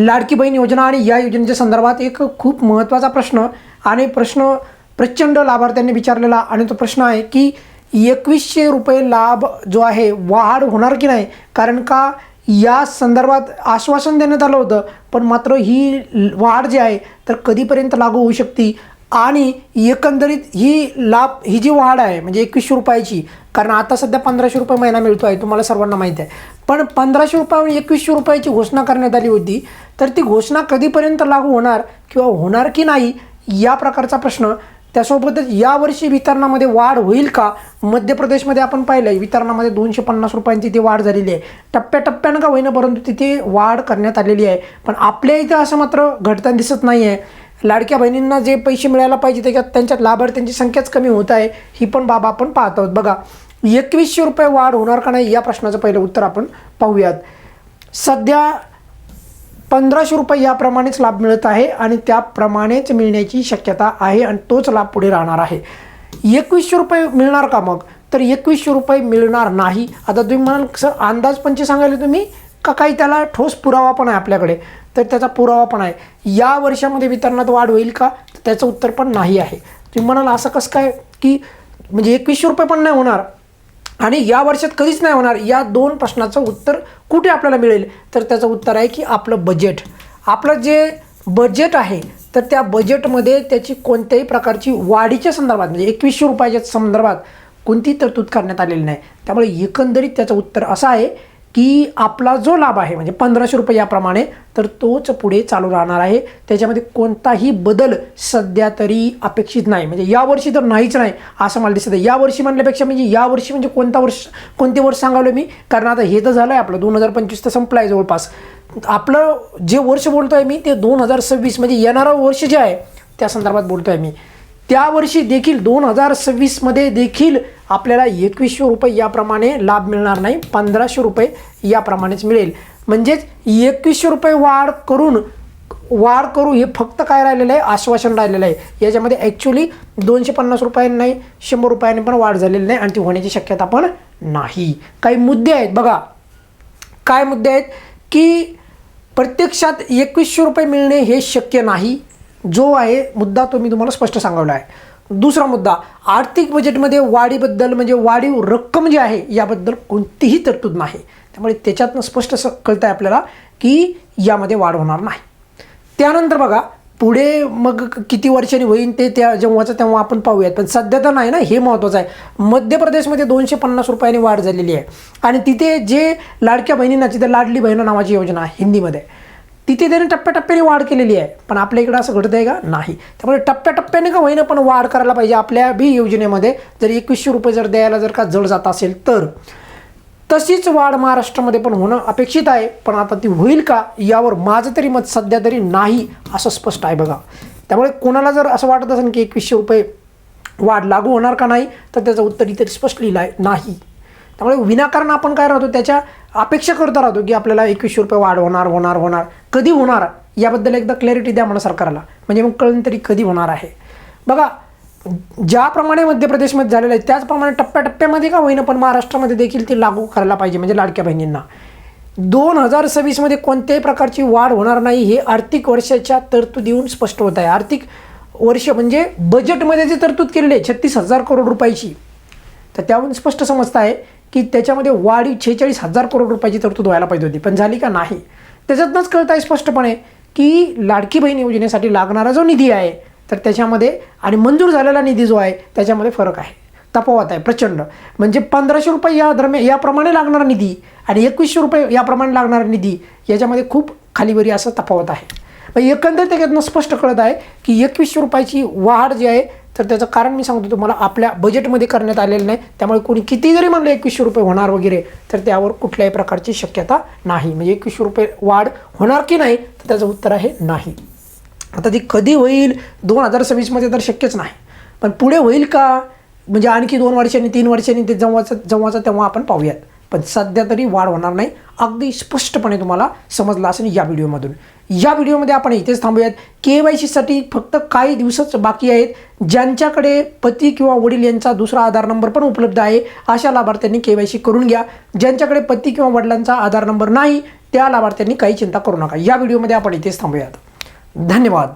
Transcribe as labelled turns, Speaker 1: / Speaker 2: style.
Speaker 1: लाडकी बहीण योजना आणि या योजनेच्या संदर्भात एक खूप महत्त्वाचा प्रश्न आणि प्रश्न प्रचंड लाभार्थ्यांनी विचारलेला आणि तो प्रश्न आहे की एकवीसशे रुपये लाभ जो आहे वाढ होणार की नाही? कारण का या संदर्भात आश्वासन देण्यात आलं होतं पण मात्र ही वाढ जी आहे तर कधीपर्यंत लागू होऊ शकते? आणि एकंदरीत ही लाभ ही जी वाढ आहे म्हणजे एकवीसशे रुपयाची कारण आता सध्या पंधराशे रुपये महिना मिळतो आहे तुम्हाला सर्वांना माहीत आहे. पण पंधराशे रुपयावर एकवीसशे रुपयाची घोषणा करण्यात आली होती तर ती घोषणा कधीपर्यंत लागू होणार किंवा होणार की नाही या प्रकारचा प्रश्न त्यासोबतच यावर्षी वितरणामध्ये वाढ होईल का? मध्य प्रदेशमध्ये आपण पाहिलं आहे वितरणामध्ये दोनशे पन्नास रुपयांची ती वाढ झालेली आहे. टप्प्याटप्प्यानं का होईना परंतु तिथे वाढ करण्यात आलेली आहे. पण आपल्या इथं असं मात्र घडताना दिसत नाही आहे लाडक्या बहिणींना जे पैसे मिळायला पाहिजे त्याच्यात त्यांच्यात लाभार्थ्यांची संख्याच कमी होत आहे ही पण बाब आपण पाहत आहोत. बघा एकवीसशे रुपये वाढ होणार का नाही या प्रश्नाचं पहिलं उत्तर आपण पाहूयात. सध्या पंधराशे रुपये याप्रमाणेच लाभ मिळत आहे आणि त्याप्रमाणेच मिळण्याची शक्यता आहे आणि तोच लाभ पुढे राहणार आहे. एकवीसशे रुपये मिळणार का मग? तर एकवीसशे रुपये मिळणार नाही. आता तुम्ही म्हणाल सर अंदाज पंचे सांगायला तुम्ही? का काही त्याला ठोस पुरावा पण आहे आपल्याकडे. तर त्याचा पुरावा पण आहे. या वर्षामध्ये वितरणात वाढ होईल का? तर त्याचं उत्तर पण नाही आहे. तुम्ही म्हणाल असं कसं काय? की म्हणजे एकवीसशे रुपये पण नाही होणार. आणि या वर्षात कधीच नाही होणार. या दोन प्रश्नाचं उत्तर कुठे आपल्याला मिळेल? तर त्याचं उत्तर आहे की आपलं बजेट आपलं जे बजेट आहे तर त्या बजेटमध्ये त्याची कोणत्याही प्रकारची वाढीच्या संदर्भात म्हणजे एकवीसशे रुपयाच्या संदर्भात कोणती तरतूद करण्यात आलेली नाही. त्यामुळे एकंदरीत त्याचं उत्तर असं आहे की आपला जो लाभ आहे म्हणजे पंधराशे रुपये याप्रमाणे तर तोच पुढे चालू राहणार आहे. त्याच्यामध्ये कोणताही बदल सध्या तरी अपेक्षित नाही. म्हणजे यावर्षी तर नाहीच नाही असं मला दिसत आहे यावर्षी म्हणल्यापेक्षा म्हणजे यावर्षी म्हणजे कोणता वर्ष कोणते वर्ष सांगावलं मी? कारण आता हे तर झालं आहे आपलं. दोन हजार पंचवीस तर संपलं आहे जवळपास. आपलं जे वर्ष बोलतो आहे मी ते दोन हजार सव्वीस म्हणजे येणारं वर्ष जे आहे त्या संदर्भात बोलतो आहे मी. त्यावर्षी देखील दोन हजार सव्वीसमध्ये देखील आपल्याला एकवीसशे रुपये याप्रमाणे लाभ मिळणार नाही पंधराशे रुपये याप्रमाणेच मिळेल. म्हणजेच एकवीसशे रुपये वाढ करून वाढ करू हे फक्त काय राहिलेलं आहे? आश्वासन राहिलेलं आहे. याच्यामध्ये ॲक्च्युली दोनशे पन्नास रुपयांनी नाही शंभर रुपयांनी पण वाढ झालेली नाही आणि ती होण्याची शक्यता पण नाही. काही मुद्दे आहेत बघा. काय मुद्दे आहेत? की प्रत्यक्षात एकवीसशे रुपये मिळणे हे शक्य नाही. जो आहे मुद्दा तो मी तुम्हाला स्पष्ट सांगवला आहे. दुसरा मुद्दा आर्थिक बजेटमध्ये वाढीबद्दल म्हणजे वाढीव रक्कम जी आहे याबद्दल कोणतीही तरतूद नाही. त्यामुळे त्याच्यातनं स्पष्ट स कळतं आहे आपल्याला की यामध्ये वाढ होणार नाही. त्यानंतर बघा पुढे मग किती वर्षांनी होईल ते त्या जेव्हाचं तेव्हा आपण पाहूयात. पण सध्या तर नाही ना हे महत्त्वाचं आहे. मध्य प्रदेशमध्ये दोनशे पन्नास रुपयांनी वाढ झालेली आहे. आणि तिथे जे लाडक्या बहिणींना तिथे लाडली बहिणं नावाची योजना आहे हिंदीमध्ये. तिथे त्याने टप्प्याटप्प्याने वाढ केलेली आहे. पण आपल्या इकडं असं घडतं आहे का? नाही. त्यामुळे टप्प्याटप्प्याने का होईना पण वाढ करायला पाहिजे आपल्या बी योजनेमध्ये. जर एकवीसशे रुपये जर द्यायला जर का जड जात असेल तर. तशीच वाढ महाराष्ट्रामध्ये पण होणं अपेक्षित आहे. पण आता ती होईल का? यावर माझं तरी मत सध्या तरी नाही असं स्पष्ट आहे बघा. त्यामुळे कोणाला जर असं वाटत असेल की एकवीसशे रुपये वाढ लागू होणार का नाही? तर त्याचं उत्तर इतर स्पष्ट लिहिलं आहे. नाही. त्यामुळे विनाकारण आपण काय राहतो त्याच्या अपेक्षा करता राहतो की आपल्याला एकवीसशे रुपये वाढ होणार होणार होणार. कधी होणार? याबद्दल एकदा क्लॅरिटी द्या मला सरकारला. म्हणजे मग कळून तरी कधी होणार आहे. बघा ज्याप्रमाणे मध्य प्रदेशमध्ये झालेलं आहे त्याचप्रमाणे टप्प्याटप्प्यामध्ये का होईना पण महाराष्ट्रामध्ये देखील ते लागू करायला पाहिजे म्हणजे लाडक्या बहिणींना. दोन हजार सव्वीसमध्ये कोणत्याही प्रकारची वाढ होणार नाही हे आर्थिक वर्षाच्या तरतुदीहून स्पष्ट होत आहे. आर्थिक वर्ष म्हणजे बजेटमध्ये जे तरतूद केलेली आहे छत्तीस हजार करोड रुपयाची. तर त्यावरून स्पष्ट समजतं आहे की त्याच्यामध्ये वाढी छेचाळीस हजार करोड रुपयाची तरतूद व्हायला पाहिजे होती. पण झाली का नाही? त्याच्यातनंच कळत आहे स्पष्टपणे की लाडकी बहीण योजनेसाठी लागणारा जो निधी आहे तर त्याच्यामध्ये आणि मंजूर झालेला निधी जो आहे त्याच्यामध्ये फरक आहे. तफावत आहे प्रचंड. म्हणजे पंधराशे रुपये या दरम्यान याप्रमाणे लागणारा निधी आणि एकवीसशे रुपये याप्रमाणे लागणारा निधी याच्यामध्ये खूप खालीवरी असं तफावत आहे. मग एकंदरीत त्याच्यातनं स्पष्ट कळत आहे की एकवीसशे रुपयाची वाढ जी आहे तर त्याचं कारण मी सांगतो तुम्हाला आपल्या बजेटमध्ये करण्यात आलेलं नाही. त्यामुळे कोणी किती जरी म्हणलं एकवीसशे रुपये होणार वगैरे तर त्यावर कुठल्याही प्रकारची शक्यता नाही. म्हणजे एकवीसशे रुपये वाढ होणार की नाही तर त्याचं उत्तर आहे नाही. आता ती कधी होईल? दोन हजार सव्वीसमध्ये तर शक्यच नाही. पण पुढे होईल का? म्हणजे आणखी दोन वर्षांनी तीन वर्षांनी ते जेव्हाचं जेव्हाचं तेव्हा आपण पाहूयात. पण सध्या तरी वाढ होणार नाही. अगदी स्पष्टपणे तुम्हाला समजलं असेल या व्हिडिओमधून. या व्हिडिओमध्ये आपण इथेच थांबूयात. के वाय सीसाठी फक्त काही दिवसच बाकी आहेत. ज्यांच्याकडे पती किंवा वडील यांचा दुसरा आधार नंबर पण उपलब्ध आहे अशा लाभार्थ्यांनी के वाय सी करून घ्या. ज्यांच्याकडे पती किंवा वडिलांचा आधार नंबर नाही त्या लाभार्थ्यांनी काही चिंता करू नका. या व्हिडिओमध्ये आपण इथेच थांबूयात. धन्यवाद.